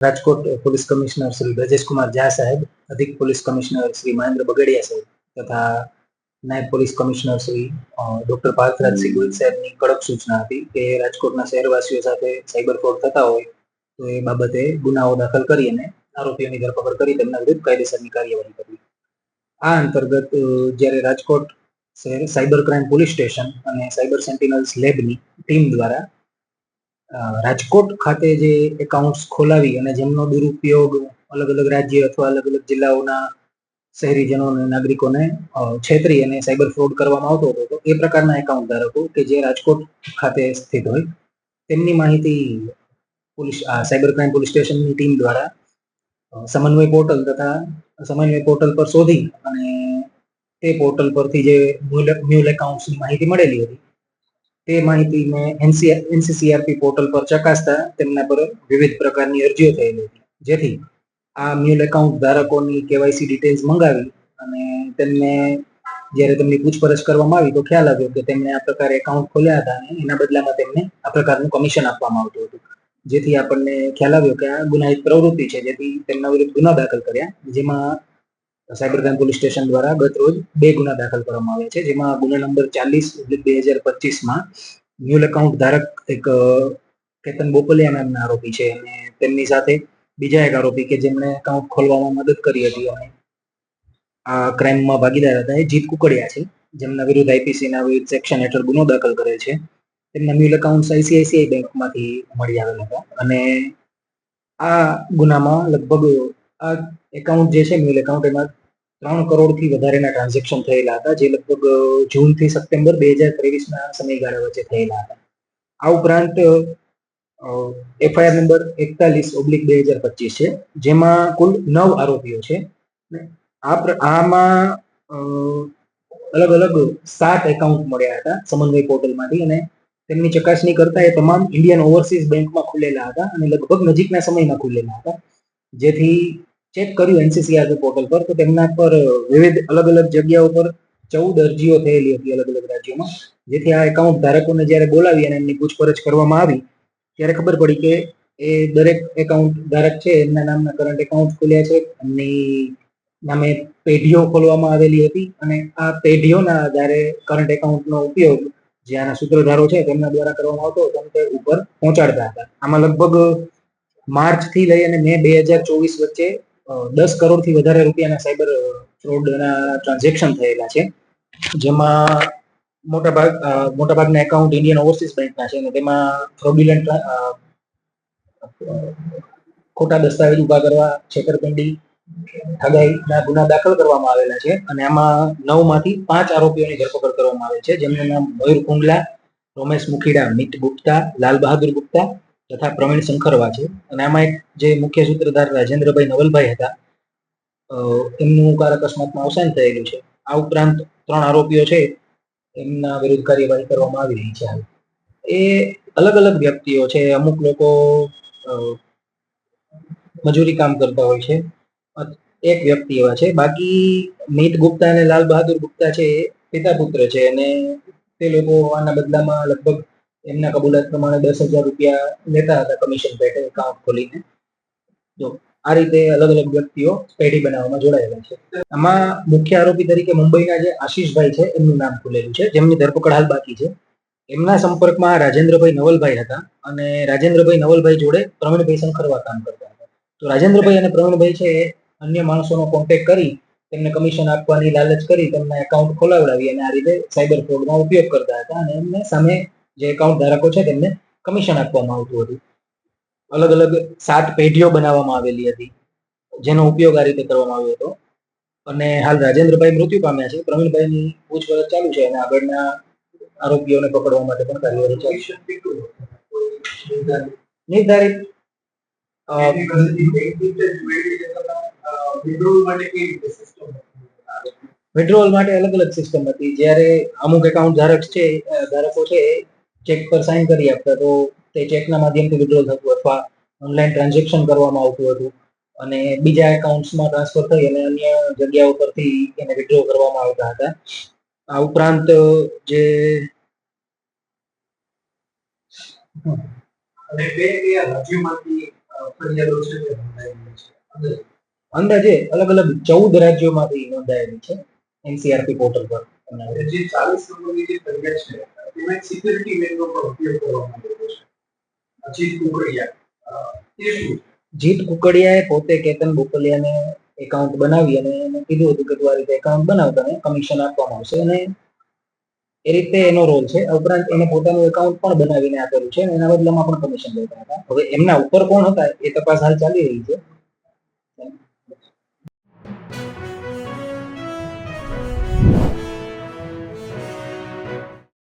Rajkot police commissioner Shri Brajeshkumar Jha સાહેબ, અધિક police commissioner Shri Mahendra Bagadiya સાહેબ તથા નાયબ police commissioner Shri doctor Parthrajsinh Gohil સાહેબની કડક સૂચના હતી કે રાજકોટના શહેરવાસીઓ સાથે સાયબર ફ્રોડ થતા હોય તો એ બાબતે ગુનાઓ દાખલ કરી અને આરોપીઓની ધરપકડ કરી તેમના વિરુદ્ધ કાયદેસરની કાર્યવાહી કરવી. આ અંતર્ગત જ્યારે રાજકોટ શહેર સાયબર ક્રાઇમ પોલીસ સ્ટેશન અને સાયબર સેન્ટિનલ્સ લેબની ટીમ દ્વારા રાજકોટ ખાતે જે એકાઉન્ટ્સ ખોલાવી અને જેમનો દુરુપયોગ અલગ અલગ રાજ્ય અથવા અલગ અલગ જિલ્લાઓના શહેરીજનો અને નાગરિકોને છેતરી અને સાયબર ફ્રોડ કરવામાં આવતો હતો, તો એ પ્રકારના એકાઉન્ટ ધારકો કે જે રાજકોટ ખાતે સ્થિત હોય, તેમની માહિતી પોલીસ સાયબર ક્રાઇમ પોલીસ સ્ટેશનની ટીમ દ્વારા સમન્વય પોર્ટલ તથા સમન્વય પોર્ટલ પર શોધી અને તે પોર્ટલ પરથી જે મ્યુલ એકાઉન્ટ્સની માહિતી મળેલી હતી તે માહિતીને એનસીસીઆરપી પોર્ટલ પર ચકાસતા તેમના પર વિવિધ પ્રકારની અરજીઓ થયેલી હતી. જેથી આ મ્યુલ એકાઉન્ટ ધારકોની કેવાયસી ડિટેલ્સ મંગાવી અને તેમને જ્યારે તેમની પૂછપરછ કરવામાં આવી તો ખ્યાલ આવ્યો કે તેમણે આ પ્રકારે એકાઉન્ટ ખોલ્યા હતા અને એના બદલામાં તેમને આ પ્રકારનું કમિશન આપવામાં આવતું હતું. જેથી આપણને ખ્યાલ આવ્યો કે આ ગુનાહિત પ્રવૃત્તિ છે જેથી તેમના વિરુદ્ધ ગુના દાખલ કર્યા, જેમાં સાયબર ક્રાઇમ પોલીસ સ્ટેશન દ્વારા ગત રોજ બે ગુના દાખલ કરવામાં આવ્યા છે, જેમાં ગુના નંબર ચાલીસ બે હજાર પચીસમાં મ્યુલ એકાઉન્ટ ધારક એક કેતન બોપલિયા નામના આરોપી છે અને તેમની સાથે બીજા એક આરોપી કે જેમણે એકાઉન્ટ ખોલવામાં મદદ કરી હતી અને આ ક્રાઇમમાં ભાગીદાર હતા એ જીત કુકડિયા છે, જેમના વિરુદ્ધ આઈપીસીના વિવિધ સેક્શન હેઠળ ગુનો દાખલ કરેલ છે. તેમના મ્યુલ એકાઉન્ટ આઈસીઆઈસીઆઈ બેંકમાંથી મળી આવેલ હતા અને આ ગુનામાં લગભગ આ એકાઉન્ટ જે છે મ્યુલ એકાઉન્ટ એમાં ત્રણ કરોડથી વધારેના ટ્રાન્ઝેક્શન થયેલા હતા, જે લગભગ જૂનથી સપ્ટેમ્બર બે હજાર ત્રેવીસના સમયગાળા વચ્ચે થયેલા હતા. આ ઉપરાંત એફઆઈઆર નંબર એકતાલીસ ઓબ્લિક બે હજાર પચીસ છે, જેમાં કુલ નવ આરોપીઓ છે. આ આમાં અલગ અલગ સાત એકાઉન્ટ મળ્યા હતા સમન્વય પોર્ટલમાંથી અને તેમની ચકાસણી કરતા એ તમામ ઇન્ડિયન ઓવરસીઝ બેંકમાં ખુલેલા હતા અને લગભગ નજીકના સમયમાં ખુલેલા હતા. જેથી ચેક કર્યું એનસીસીઆરબી પોર્ટલ પર તો તેમના પર વિવિધ અલગ અલગ જગ્યાઓ પર ચૌદ અરજીઓ થયેલી હતી અલગ અલગ રાજ્યોમાં. જેથી આ એકાઉન્ટ ધારકોને જ્યારે બોલાવી અને એમની પૂછપરછ કરવામાં આવી, ત્યારે ખબર પડી કે એ દરેક એકાઉન્ટ ધારક છે, એમના નામના કરંટ એકાઉન્ટ ખોલ્યા છે, એમની નામે પેઢીઓ ખોલવામાં આવેલી હતી અને આ પેઢીઓના આધારે કરંટ એકાઉન્ટનો ઉપયોગ જે આના સૂત્રધારો છે તેમના દ્વારા કરવામાં આવતો હતો, તે ઉપર પહોંચાડતા હતા. આમાં લગભગ માર્ચથી લઈ અને મે બે હજાર ચોવીસ વચ્ચે દસ કરોડથી વધારે રૂપિયાના સાયબર ફ્રોડના ટ્રાન્ઝેક્શન થયેલા છે. જેમાં મોટા ભાગ મોટા ભાગના એકાઉન્ટ ઇન્ડિયન ઓવરસીઝ બેંકના છે અને તેમાં ફ્રોડ્યુલન્ટ ખોટા દસ્તાવેજ ઊભા કરવા, છેતરપિંડી, ઠગાઈના ગુના દાખલ કરવામાં આવેલા છે અને આમાં નવમાંથી પાંચ આરોપીઓની ધરપકડ કરવામાં આવે છે. જેમનું નામ મયુર કુંડલા, રોમેશ મુખીડા, મિત ગુપ્તા, લાલ બહાદુર ગુપ્તા તથા પ્રવીણ શંકરવા છે અને આમાં એક જે મુખ્ય સૂત્રધાર રાજેન્દ્રભાઈ નવલભાઈ હતા એમનું કાર અકસ્માતમાં અવસાન થયેલું છે. આ ઉપરાંત ત્રણ આરોપીઓ છે, એમના વિરુદ્ધ કાર્યવાહી કરવામાં આવી રહી છે હાલ. એ અલગ અલગ વ્યક્તિઓ છે. અમુક લોકો મજૂરી કામ કરતા હોય છે. એક વ્યક્તિ એવા છે. બાકી મિત ગુપ્તા અને લાલ બહાદુર ગુપ્તા છે, એ પિતા પુત્ર છે અને તે લોકો આના બદલામાં લગભગ એમના કબૂલાત પ્રમાણે દસ હજાર રૂપિયા લેતા હતા કમિશન પેટે એકાઉન્ટ ખોલીને. તો આ રીતે અલગ અલગ વ્યક્તિઓ પેઢી બનાવવામાં જોડાયેલા છે. આમાં મુખ્ય આરોપી તરીકે મુંબઈના જે આશીષભાઈ છે, એમનું નામ ખુલેલું છે. જેમની ધરપકડ હાલ બાકી છે. એમના સંપર્કમાં રાજેન્દ્રભાઈ નવલભાઈ હતા અને રાજેન્દ્રભાઈ નવલભાઈ જોડે પ્રવીણભાઈ શંકરવા કામ કરતા હતા. તો રાજેન્દ્રભાઈ અને પ્રવીણભાઈ છે એ અન્ય માણસોનો કોન્ટેક્ટ કરી તેમને કમિશન આપવાની લાલચ કરી તેમના એકાઉન્ટ ખોલાવડાવી અને આ રીતે સાયબર ફ્રોડમાં ઉપયોગ કરતા હતા અને એમને સામે જે એકાઉન્ટ ધારકો છે તેમને કમિશન આપવામાં આવતું હતું. અલગ અલગ સાત પેઢીઓ બનાવવામાં આવેલી હતી જેનો ઉપયોગ આ રીતે કરવામાં આવ્યો હતો. અને હાલ રાજેન્દ્રભાઈ મૃત્યુ પામ્યા છે. પ્રવીણભાઈની પૂછપરછ ચાલુ છે અને આગળના આરોપીઓને પકડવા માટે પણ કાર્યવાહી ચાલુ છે. નિર્ધારિત અ, વિડ્રોવલ માટે અલગ અલગ સિસ્ટમ હતી. જ્યારે અમુક એકાઉન્ટ ધારક છે ધારકો છે ચેક પર સાઇન કરી આપતા તો તે ચેકના માધ્યમથી વિડ્રો થતું અથવા ઓનલાઈન ટ્રાન્ઝેક્શન કરવામાં આવતું હતું. અને બીજા એકાઉન્ટ્સમાં ટ્રાન્સફર થઈ અને અન્ય જગ્યાઓ પરથી એને વિડ્રો કરવામાં આવતા હતા. આ ઉપરાંત જે અને બે કયા રાજ્યોમાંથી ફરિયાદો છે તે નોંધાયેલી છે. અંદાજે? અલગ અલગ ચૌદ રાજ્યોમાંથી નોંધાયેલી છે એનસીઆરપી પોર્ટલ પર. જે ચાલીસ નંબરની જે ફરિયાદ છે તેમાં સિક્યુરિટી મેનનો ઉપયોગ કરવામાં આવ્યો છે. અજીત કુકડિયા એ શું જીત કુકડિયાએ પોતે કેતન બોપલિયાને એકાઉન્ટ બનાવી અને એને કીધું હતું કે તું આ રીતે એકાઉન્ટ બનાવ, તને કમિશન આપવામાં આવશે. અને એ રીતે એનો રોલ છે. ઉપરાંત એને પોતાનું એકાઉન્ટ પણ બનાવીને આપેલું છે અને એના બદલામાં પણ કમિશન લેતા હતા. હવે એમના ઉપર કોણ હતા એ તપાસ હાલ ચાલી રહી છે.